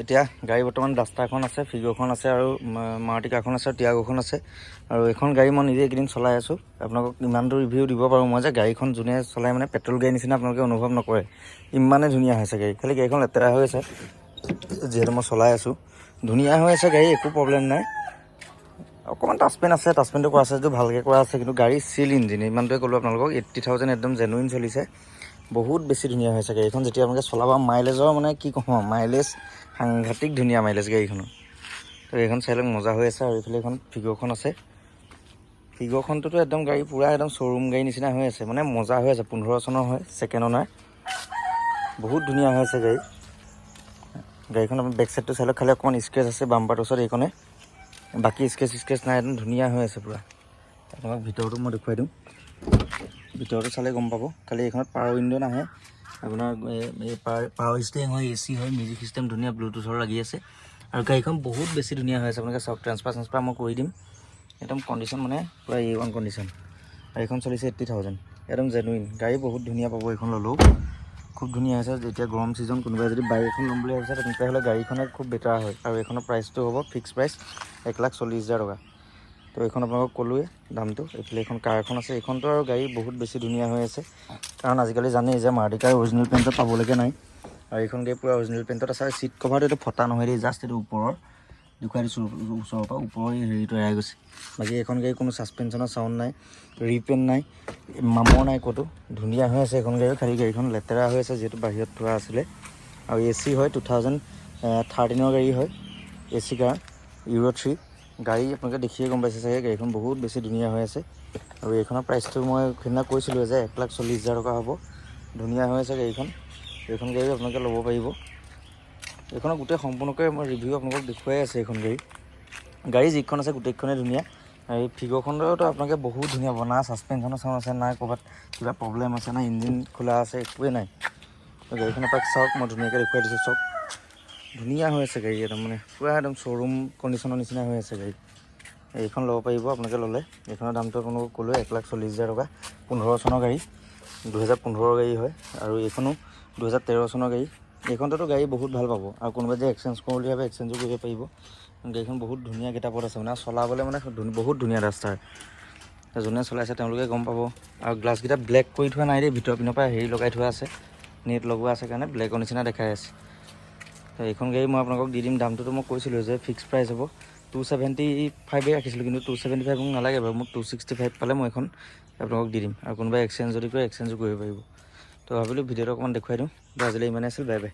এতিয়া গাড়ী বৰ্তমান ডাষ্টাৰখন আছে ফিগৰখন আছে আৰু মাৰুতিকাখন আছে আৰু টিয়াগোখন আছে। আৰু এইখন গাড়ী মই নিজে এইকেইদিন চলাই আছোঁ। আপোনালোকক ইমানটো ৰিভিউ দিব পাৰোঁ মই যে গাড়ীখন যোনে চলাই মানে পেট্ৰল গাড়ী নিচিনা আপোনালোকে অনুভৱ নকৰে। ইমানে ধুনীয়া হৈছে গাড়ী। খালি গাড়ীখন লেতেৰা হৈ আছে, যিহেতু মই চলাই আছোঁ। ধুনীয়া হৈ আছে গাড়ী, একো প্ৰব্লেম নাই। অকণমান টাচপেন আছে টাচপেনটো কৰা আছে যদিও ভালকৈ কৰা আছে, কিন্তু গাড়ী চিল ইঞ্জিন ইমানটোৱে ক'লোঁ আপোনালোকক এইট্টি থাউজেণ্ড একদম জেনুইন চলিছে। বহুত বেছি ধুনীয়া হৈছে গাড়ীখন যেতিয়া আপোনালোকে চলাব মাইলেজৰ মানে কি ক'ম মাইলেজ সাংঘাতিক ধুনীয়া মাইলেজ গাড়ীখনৰ তো এইখন চাই লওক মজা হৈ আছে আৰু এইফালে এখন ফিগৰখন আছে। ফিগৰখনটোতো একদম গাড়ী পূৰা একদম শ্ব'ৰুম গাড়ী নিচিনা হৈ আছে। মানে মজা হৈ আছে পোন্ধৰ চনৰ হয় ছেকেণ্ড অনাৰ বহুত ধুনীয়া হৈ আছে গাড়ী। গাড়ীখন আপুনি বেক চাইডটো চাই লওক খালি অকণমান স্ক্ৰেচ আছে বাম্পাৰটোৰ ওচৰত এইখনে। বাকী স্কেচ স্কেচ নাই একদম ধুনীয়া হৈ আছে পূৰা। আপোনাক ভিতৰতো মই দেখুৱাই দিওঁ। ভিতৰতো চালে গম পাব। খালি এইখনত পাৱাৰ উইণ্ড' নাহে। আপোনাৰ এই- পাৱাৰ পাৱাৰ ষ্টেৰিং হয় এ চি হয় মিউজিক চিষ্টেম ধুনীয়া ব্লুটুথৰ লাগি আছে। আৰু গাড়ীখন বহুত বেছি ধুনীয়া হৈ আছে। আপোনালোকে চাওক ট্ৰেন্সফাৰ চেন্সফাৰ মই কৰি দিম। একদম কণ্ডিশ্যন মানে পূৰা এ ওৱান কণ্ডিশ্যন এইখন চলিছে এইট্টি থাউজেণ্ড একদম জেনুইন গাড়ী বহুত ধুনীয়া পাব এইখন ল'লেও। খুব ধুনীয়া হৈছে। যেতিয়া গৰম ছিজন কোনোবাই যদি বাইক এখন ল'ম বুলি ভাবিছে তেতিয়াহ'লে গাড়ীখনে খুব বেটাৰ হয়। আৰু এইখনৰ প্ৰাইচটো হ'ব ফিক্স প্ৰাইচ এক লাখ চল্লিছ হাজাৰ টকা। তো এইখন আপোনালোকক ক'লোৱে দামটো। এইফালে এইখন কাৰ এখন আছে। এইখনতো আৰু গাড়ী বহুত বেছি ধুনীয়া হৈ আছে। কাৰণ আজিকালি জানেই যে মাৰ্টিকাৰ অৰিজিনেল পেণ্টত পাবলৈকে নাই। আৰু এইখন গাড়ী পূৰা অৰিজিনেল পেণ্টত আছে। আৰু চিট কভাৰটো এইটো ফটা নহয় দেই। জাষ্ট এইটো ওপৰৰ, দেখুৱাই দিছোঁ। ওচৰৰ পৰা ওপৰৰ হেৰিটো এৰাই গৈছে। বাকী এইখন গাড়ী কোনো ছাছপেনশ্যনৰ চাউণ্ড নাই ৰিপেণ্ট নাই মামৰ নাই ক'তো। ধুনীয়া হৈ আছে এইখন গাড়ী খালী গাড়ীখন লেতেৰা হৈ আছে, যিহেতু বাহিৰত থোৱা আছিলে। আৰু এ চি হয় টু থাউজেণ্ড থাৰ্টিনৰ গাড়ী হয়। এ চি কাৰ ইউৰ' থ্ৰী গাড়ী আপোনালোকে দেখিয়ে গম পাইছে চাগে, গাড়ীখন বহুত বেছি ধুনীয়া হৈ আছে। আৰু এইখনৰ প্ৰাইচটো মই সেইদিনা কৈছিলোঁ যে এক লাখ চল্লিছ হাজাৰ টকা হ'ব। ধুনীয়া হৈ আছে গাড়ীখন। এইখন গাড়ী আপোনালোকে ল'ব পাৰিব। এইখনৰ গোটেই সম্পূৰ্ণকৈ মই ৰিভিউ আপোনালোকক দেখুৱাই আছে এইখন গাড়ী। গাড়ী যিখন আছে গোটেইখনেই ধুনীয়া। এই ফিগৰখনতো আপোনালোকে বহুত ধুনীয়া বনা ছাছপেনশ্যনৰ চাউণ্ড আছে নাই ক'ৰবাত কিবা প্ৰব্লেম আছে নাই ইঞ্জিন খোলা আছে, একোৱেই নাই। গাড়ীখনৰ পৰা চাওক, মই ধুনীয়াকৈ দেখুৱাই দিছোঁ চাওক। ধুনীয়া হৈ আছে গাড়ী একদম মানে পূৰা একদম শ্ব'ৰুম কণ্ডিশ্যনৰ নিচিনা হৈ আছে গাড়ী। এইখন ল'ব পাৰিব আপোনালোকে ল'লে। এইখনৰ দামটো আপোনালোকক ক'লোৱে, এক লাখ চল্লিছ হাজাৰ টকা, পোন্ধৰ চনৰ গাড়ী, দুহেজাৰ পোন্ধৰ গাড়ী হয়। আৰু এইখনো দুহেজাৰ তেৰ চনৰ গাড়ী। এইখনতো গাড়ী বহুত ভালো পাব। আৰু কোনোবাই যে এক্সচেঞ্জ কৰোঁ বুলি ভাবে এক্সচেঞ্জো কৰিব পাৰিব। গাড়ীখন বহুত ধুনীয়া কিতাপত আছে মানে চলাবলৈ মানে বহুত ধুনীয়া ৰাস্তাৰ যোনে চলাইছে তেওঁলোকে গম পাব। আৰু গ্লাছকেইটা ব্লেক কৰি থোৱা নাই দেই ভিতৰৰ পিনৰ পৰা হেৰি লগাই থোৱা আছে। নেট লগোৱা আছে কাৰণে ব্লেকৰ নিচিনা দেখাই আছে। এইখন গাড়ী মই আপোনালোকক দি দিম। দামটোতো মই কৈছিলোঁ যে ফিক্স প্ৰাইচ হ'ব। টু ছেভেণ্টি ফাইভে ৰাখিছিলোঁ, কিন্তু টু ছেভেণ্টি ফাইভ মোক নালাগে বাৰু। মোক টু ছিক্সটি ফাইভ পালে মই এখন আপোনালোকক দি দিম। আৰু কোনোবাই এক্সচেঞ্জ যদি কৰে এক্সেঞ্জো কৰিব পাৰিব। তো ভাবিলোঁ ভিডিঅ'টো অকণমান দেখুৱাই দিওঁ। তো আজিলৈ ইমানেই আছিল, বাই বাই।